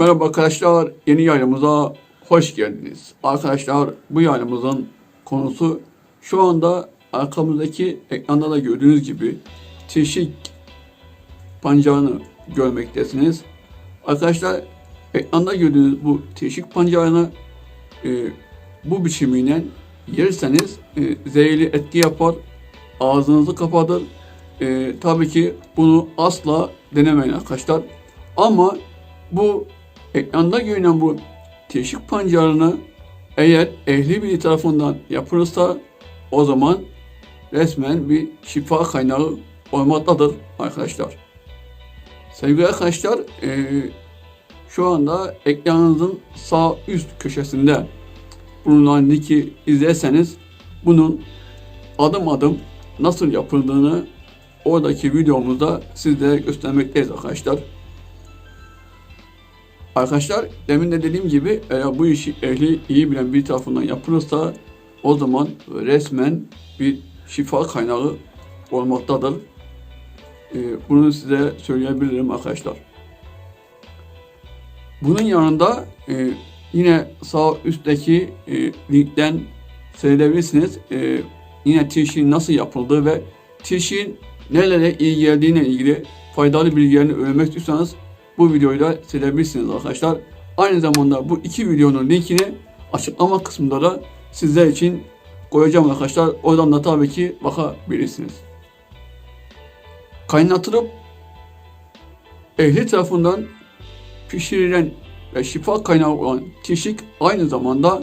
Merhaba arkadaşlar, yeni yayınımıza hoş geldiniz. Arkadaşlar bu yayınımızın konusu şu anda arkamızdaki ekranda da gördüğünüz gibi teşik pancarını görmektesiniz. Arkadaşlar ekranda gördüğünüz bu teşik pancarını e, bu biçimiyle yerseniz e, zehirli etki yapar, ağzınızı kapatır. E, tabii ki bunu asla denemeyin arkadaşlar. Ama bu ekranda görünen bu teşvik pancarını eğer ehli biri tarafından yapılırsa o zaman resmen bir şifa kaynağı olmaktadır arkadaşlar. Sevgili arkadaşlar eee, şu anda ekranınızın sağ üst köşesinde bulunan linki izlerseniz bunun adım adım nasıl yapıldığını oradaki videomuzda sizlere göstermekteyiz arkadaşlar. Arkadaşlar demin de dediğim gibi eğer bu işi ehli iyi bilen bir tarafından yapılırsa o zaman resmen bir şifa kaynağı olmaktadır. Ee, bunu size söyleyebilirim arkadaşlar. Bunun yanında e, yine sağ üstteki e, linkten seyredebilirsiniz. E, yine tişin nasıl yapıldığı ve tişin nelere iyi geldiğine ilgili faydalı bilgilerini öğrenmek istiyorsanız bu videoyu da seyredebilirsiniz arkadaşlar. Aynı zamanda bu iki videonun linkini açıklama kısmında da sizler için koyacağım arkadaşlar. Oradan da tabii ki bakabilirsiniz. Kaynatılıp ehli tarafından pişirilen ve şifa kaynağı olan tişik aynı zamanda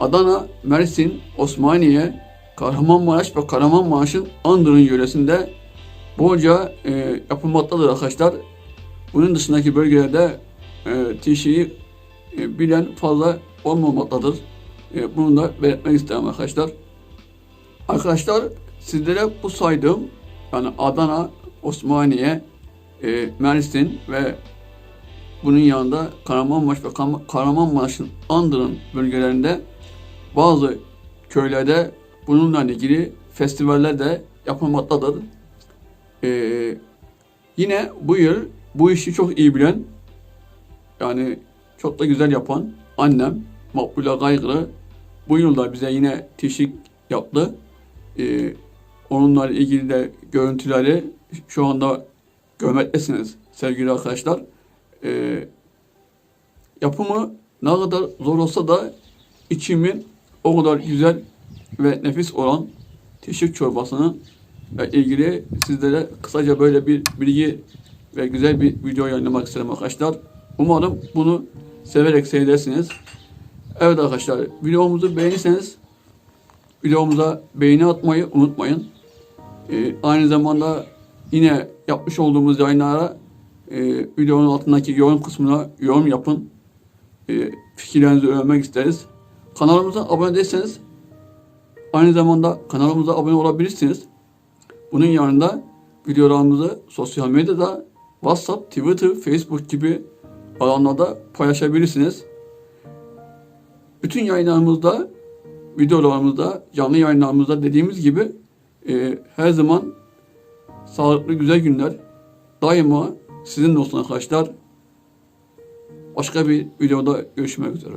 Adana, Mersin, Osmaniye, Kahramanmaraş ve Kahramanmaraş'ın Andırın yöresinde bolca e, yapılmaktadır arkadaşlar. Bunun dışındaki bölgelerde e, tişiyi e, bilen fazla olmamaktadır. E, bunu da belirtmek isterim arkadaşlar. Arkadaşlar sizlere bu saydığım yani Adana, Osmaniye, e, Mersin ve bunun yanında Kahramanmaraş ve Kah- Kahramanmaraş'ın Andırın bölgelerinde bazı köylerde bununla ilgili festivaller de yapılmaktadır. Ee, yine bu yıl bu işi çok iyi bilen yani çok da güzel yapan annem Makbule Kaygılı bu yılda bize yine teşvik yaptı. Ee, onunla ilgili de görüntüleri şu anda görmektesiniz sevgili arkadaşlar. Ee, yapımı ne kadar zor olsa da içimi o kadar güzel ve nefis olan teşvik çorbasını ve ilgili sizlere kısaca böyle bir bilgi ve güzel bir video yayınlamak istedim arkadaşlar. Umarım bunu severek seyredersiniz. Evet arkadaşlar videomuzu beğenirseniz videomuza beğeni atmayı unutmayın. Ee, aynı zamanda yine yapmış olduğumuz yayınlara e, videonun altındaki yorum kısmına yorum yapın. E, fikirlerinizi öğrenmek isteriz. Kanalımıza abone değilseniz aynı zamanda kanalımıza abone olabilirsiniz. Bunun yanında videolarımızı sosyal medyada WhatsApp, Twitter, Facebook gibi alanlarda paylaşabilirsiniz. Bütün yayınlarımızda, videolarımızda, canlı yayınlarımızda dediğimiz gibi e, her zaman sağlıklı güzel günler daima sizinle olsun arkadaşlar. Başka bir videoda görüşmek üzere.